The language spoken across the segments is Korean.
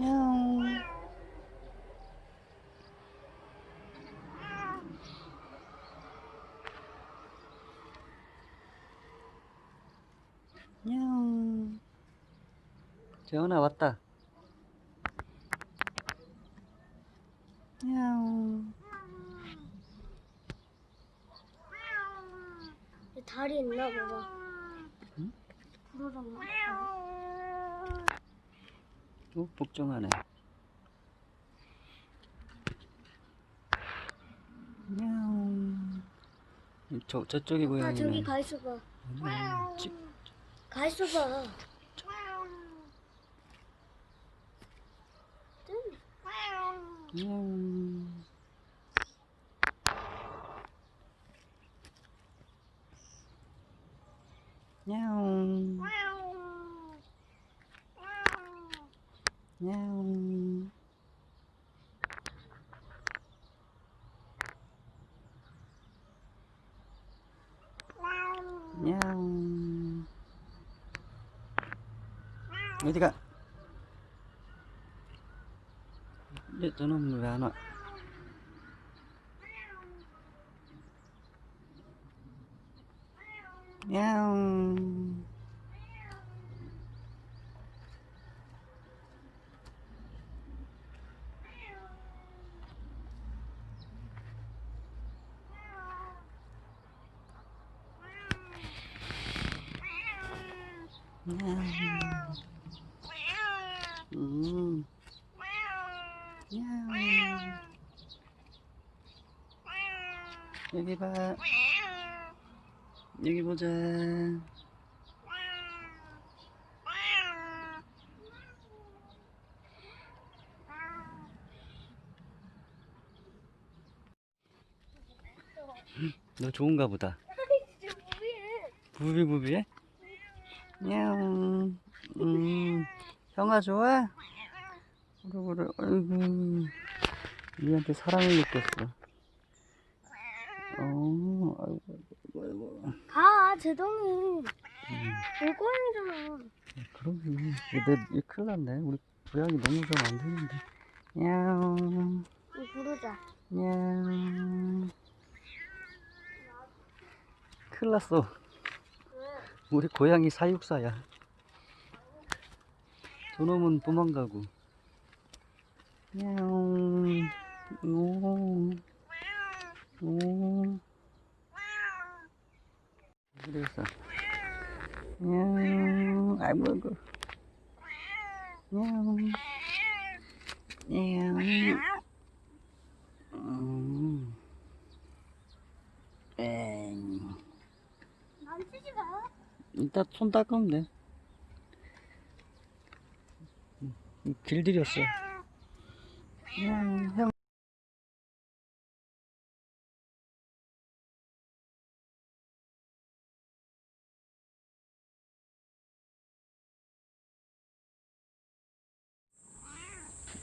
야옹. 야옹. 재현아 왔다. 야옹. 다리 있나 봐봐. 응? 그러던 가. 어, 복종하네. 야옹. 저, 저쪽이 아 고양이네. 저기 가 있어봐. 아니야. 집, 가 있어봐. 야옹. 야옹. 야옹. 야옹. 어디가? 얘 저놈 왜안 와? 야옹. 야옹. 음. 야옹. 여기 봐. 여기 보자. 너 좋은가 보다. 부비부비해? 야옹. 음. 형아 좋아? 그래 그래. 아이고. 우리한테 사랑을 느꼈어. 어. 아이고 아이고 아이고. 가 제동이. 음. 물고양이잖아. 그러게. 내, 얘 큰일 났네. 우리 고양이 너무 좀안 되는데. 야옹. 우리 부르자. 야옹. 큰일 났어. 우리 고양이 사육사야. 저놈은 도망가고. 야옹. 오. 오. 그래서. 야옹. 아이고. 야옹. 야옹. 음. 엥. 만지지 마. 이따 손 닦으면 돼. 음, 길들였어. 형, 형.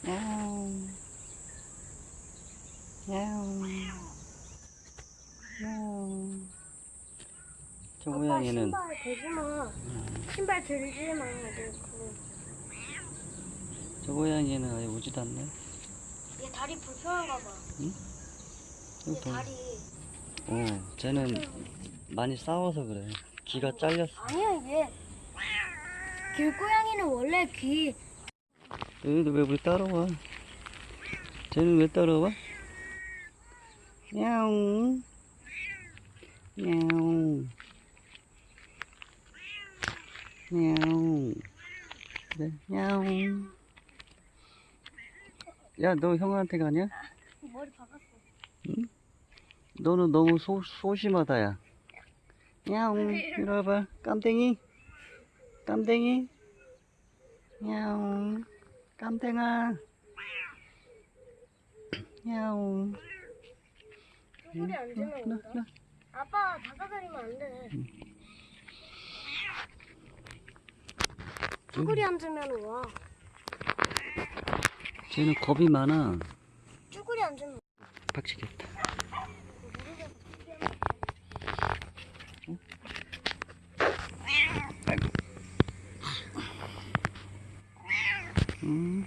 야옹. 야옹. 야옹. 저 고양이는 신발 대지 마. 신발 들지 마. 내 그거. 저 고양이는 아예 오지도 않네. 얘 다리 불편한가 봐. 응? 얘. 다리. 어, 쟤는 많이 싸워서 그래. 귀가 잘렸어. 아니야 얘. 길고양이는 원래 귀. 얘도 왜 우리 따라와? 쟤는 왜 따라와? 야옹. 야옹. 야옹. 그래, 야옹. 야, 너 형한테 가냐? 머리 박았어. 너는 너무 소, 소심하다, 야. 야옹. 이리 와봐. 깜댕이. 깜댕이. 야옹. 깜댕아. 야옹. 소리 안. 나. 아빠 다가다니면 안 돼. 쭈구리 앉으면 와. 쟤는 겁이 많아. 쭈구리 앉으면 빡치겠다. 아이고. 음.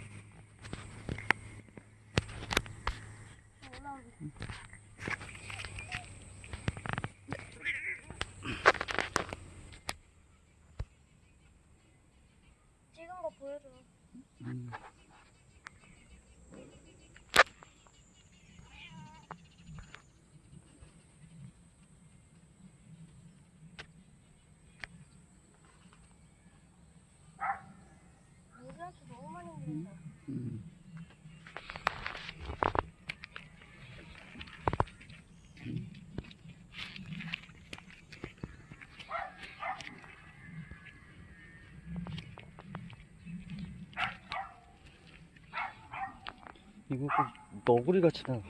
거 보여줘. 음. 너무 많이 물린다. 음. 이거 그 너구리 같이 나가.